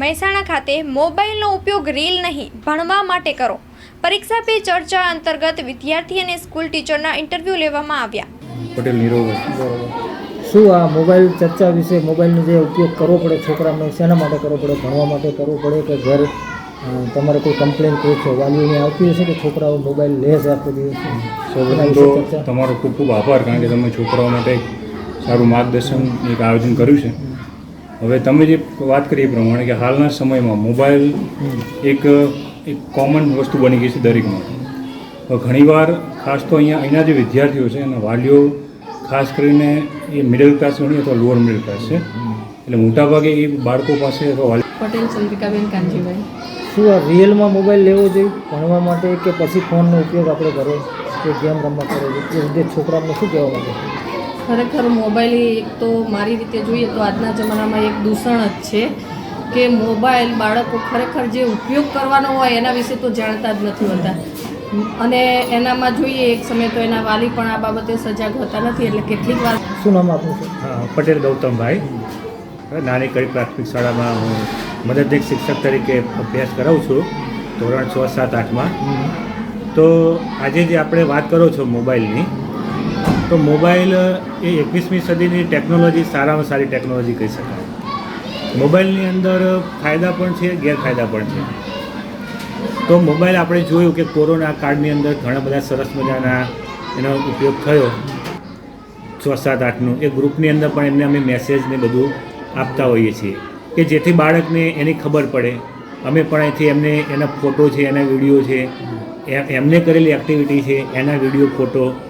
મહેસાણા ખાતે મોબાઈલનો ઉપયોગ રીલ નહીં ભણવા માટે કરો. પરીક્ષા પે ચર્ચા અંતર્ગત વિદ્યાર્થી અને સ્કૂલ ટીચરના ઇન્ટરવ્યૂ લેવામાં આવ્યા. પટેલ નીરવભાઈ શું આ મોબાઈલ ચર્ચા વિશે મોબાઈલનો જે ઉપયોગ કરવો પડે છોકરાને શેના માટે કરવો પડે ભણવા માટે કરવો પડે કે ઘર તમારે કોઈ કમ્પ્લેન કોઈ છે વાલીઓને આવતી હશે કે છોકરાઓ મોબાઈલ લે છે આખો દિવસ? તમારો ખૂબ ખૂબ આભાર કારણ કે તમે છોકરાઓ માટે સારું માર્ગદર્શન એક આયોજન કર્યું છે. હવે તમે જે વાત કરી એ પ્રમાણે કે હાલના સમયમાં મોબાઈલ એક એક કોમન વસ્તુ બની ગઈ છે દરેકમાં. ઘણીવાર ખાસ તો અહીંયા અહીંના જે વિદ્યાર્થીઓ છે એના વાલીઓ ખાસ કરીને એ મિડલ ક્લાસ ગણી અથવા લોઅર મિડલ ક્લાસ છે. એટલે મોટાભાગે એ બાળકો પાસે અથવા વાલી પટેલ ચંદ્રિકાબેન કાનજીભાઈ. શું આ રિયલમાં મોબાઈલ લેવો જોઈએ? ભણવા માટે કે પછી ફોનનો ઉપયોગ આપણે કરો કે ગેમ રમવા કરો એ રીતે છોકરાઓને શું કહેવા માંગે? ખરેખર મોબાઈલ એક તો મારી રીતે જોઈએ તો આજના જમાનામાં એક દૂષણ જ છે કે મોબાઈલ બાળકો ખરેખર જે ઉપયોગ કરવાનો હોય એના વિશે તો જાણતા જ નથી હોતા. અને એનામાં જોઈએ એક સમય તો એના વાલી પણ આ બાબતે સજાગ હોતા નથી એટલે કેટલીક વાર શું નામ આપું છું? પટેલ ગૌતમભાઈ. નાની કડી પ્રાથમિક શાળામાં હું મદદનીશ શિક્ષક તરીકે અભ્યાસ કરાવું છું ધોરણ છ સાત આઠમાં. તો આજે જે આપણે વાત કરો છો મોબાઈલની તો મોબાઈલ એ એકવીસમી સદીની ટેકનોલોજી, સારામાં સારી ટેકનોલોજી કહી શકાય. મોબાઈલની અંદર ફાયદા પણ છે, ગેરફાયદા પણ છે. તો મોબાઈલ આપણે જોયું કે કોરોના કાળની અંદર ઘણા બધા સરસ મજાના એનો ઉપયોગ થયો. છ, સાત, આઠનું. એ ગ્રુપની અંદર પણ એમને અમે મેસેજને બધું આપતા હોઈએ છીએ. કે જેથી બાળકને એની ખબર પડે. અમે પણ અહીંથી એમને એના ફોટો છે, એના વીડિયો છે. એમને કરેલી એક્ટિવિટી છે, એના વીડિયો, ફોટો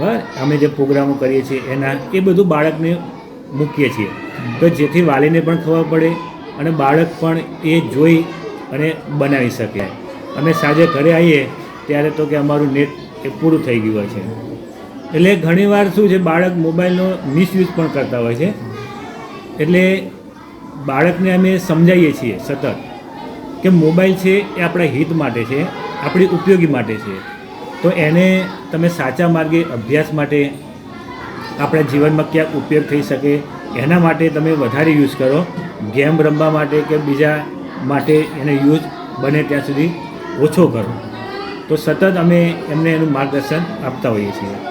બરાબર? અમે જે પ્રોગ્રામો કરીએ છીએ, એના, એ બધું બાળકને મૂકીએ છીએ. તો જેથી વાલીને પણ ખબર પડે અને બાળક પણ એ જોઈ અને બનાવી શકે. અમે સાંજે ઘરે આવીએ, ત્યારે તો કે અમારું નેટ એ પૂરું થઈ ગયું હોય છે. એટલે ઘણીવાર શું છે, બાળક મોબાઈલનો મિસયુઝ પણ કરતા હોય છે. એટલે બાળકને અમે સમજાવીએ છીએ સતત કે મોબાઈલ છે એ આપણા હિત માટે છે, આપણી ઉપયોગી માટે છે. તો એને તમે સાચા માર્ગે અભ્યાસ માટે આપણા જીવનમાં ક્યાંક ઉપયોગ થઈ શકે, એના માટે તમે વધારે યુઝ કરો. ગેમ રમવા માટે કે બીજા માટે એને યુઝ બને ત્યાં સુધી ઓછો કરો. તો સતત અમે એમને એનું માર્ગદર્શન આપતા હોઈએ છીએ.